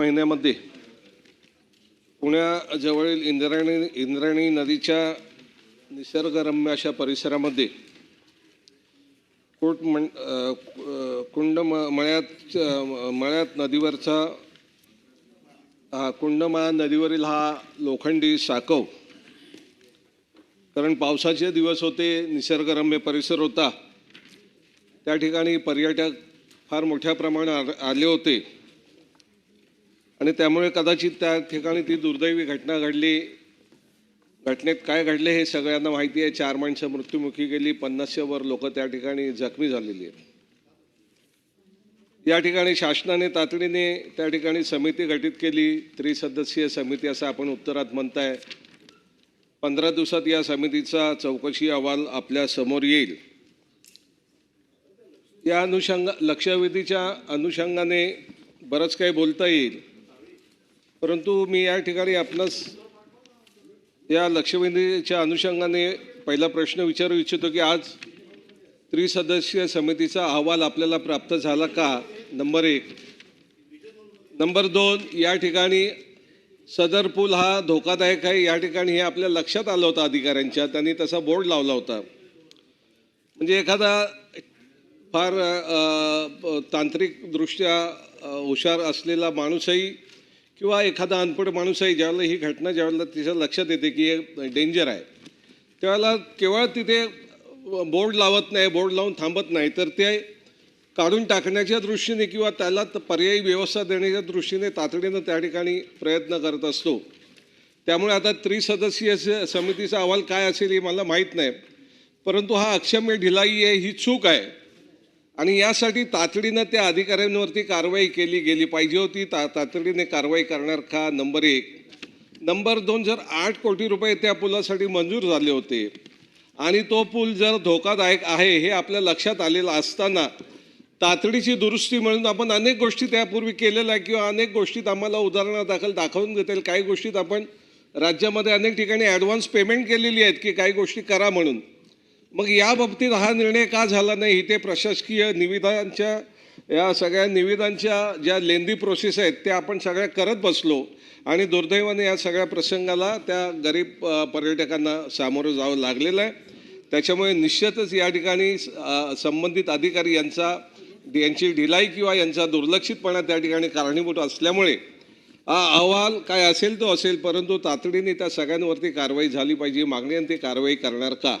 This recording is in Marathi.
महिन्यामध्ये पुण्याजवळील इंद्रायणी इंद्रायणी नदीच्या निसर्गरम्य अशा परिसरामध्ये कोट मं कुंड म- मळ्यात मळ्यात नदीवरचा हा कुंडमाळा नदीवरील हा लोखंडी साकव कारण पावसाचे दिवस होते निसर्गरम्य परिसर होता. त्या ठिकाणी पर्यटक फार मोठ्या प्रमाणात आ- आले होते. आणि त्यामुळे कदाचित त्या ठिकाणी ती दुर्दैवी घटना घडली. घटनेत काय घडले हे सगळ्यांना माहिती आहे. चार माणसं मृत्युमुखी गेली पन्नासशेवर वर लोक त्या ठिकाणी जखमी झालेली आहेत. या ठिकाणी शासनाने तातडीने त्या ठिकाणी समिती गठीत केली. त्रिसदस्यीय समिती असं आपण उत्तरात म्हणताय. पंधरा दिवसात या समितीचा चौकशी अहवाल आपल्यासमोर येईल. या अनुषंगा लक्षवेधीच्या अनुषंगाने बरंच काही बोलता येईल. परंतु मी या ठिकाणी आपणास या लक्षवेधीच्या अनुषंगाने पहिला प्रश्न विचारू इच्छितो की आज त्रिसदस्यीय समितीचा अहवाल आपल्याला प्राप्त झाला का? नंबर एक. नंबर दोन या ठिकाणी सदर पूल हा धोकादायक आहे. या ठिकाणी हे आपल्या लक्षात आलं होतं अधिकाऱ्यांच्या. त्यांनी तसा बोर्ड लावला होता. म्हणजे एखादा फार तांत्रिकदृष्ट्या हुशार असलेला माणूसही किंवा एखादा अनपढ आहे ज्यावेळेला ही घटना ज्यावेळेला तिच्या लक्षात येते की हे डेंजर आहे त्यावेळेला केवळ तिथे बोर्ड लावत नाही बोर्ड लावून थांबत नाही तर ते काढून टाकण्याच्या दृष्टीने किंवा त्याला पर्यायी व्यवस्था देण्याच्या दृष्टीने तातडीनं त्या ठिकाणी प्रयत्न करत असतो. त्यामुळे आता त्रिसदस्यीय स- समितीचा अहवाल काय असेल हे मला माहीत नाही परंतु हा अक्षम्य ढिलाई आहे ही चूक आहे. आणि यासाठी तातडीनं त्या अधिकाऱ्यांवरती कारवाई केली गेली पाहिजे होती. ता तातडीने कारवाई करणार का नंबर एक. नंबर दोन जर आठ कोटी रुपये त्या पुलासाठी मंजूर झाले होते आणि तो पूल जर धोकादायक आहे हे आपल्या लक्षात आलेलं असताना तातडीची दुरुस्ती म्हणून आपण अनेक गोष्टी त्यापूर्वी केलेल्या आहे किंवा अनेक गोष्टीत आम्हाला उदाहरणादाखल दाखवून देता येईल काही गोष्टीत आपण राज्यामध्ये अनेक ठिकाणी ॲडव्हान्स पेमेंट केलेली आहेत की काही गोष्टी करा म्हणून. मग या बाबतीत हा निर्णय का झाला नाही? इथे प्रशासकीय निविदांच्या या सगळ्या निविदांच्या ज्या लेंदी प्रोसेस आहेत त्या आपण सगळ्या करत बसलो आणि दुर्दैवाने या सगळ्या प्रसंगाला त्या गरीब पर्यटकांना सामोरं जावं लागलेलं आहे. त्याच्यामुळे निश्चितच या ठिकाणी संबंधित अधिकारी यांचा यांची ढिलाई किंवा यांचा दुर्लक्षितपणा त्या ठिकाणी कारणीभूत असल्यामुळे हा अहवाल काय असेल तो असेल परंतु तातडीने त्या सगळ्यांवरती कारवाई झाली पाहिजे. मागणी आणि ती कारवाई करणार का?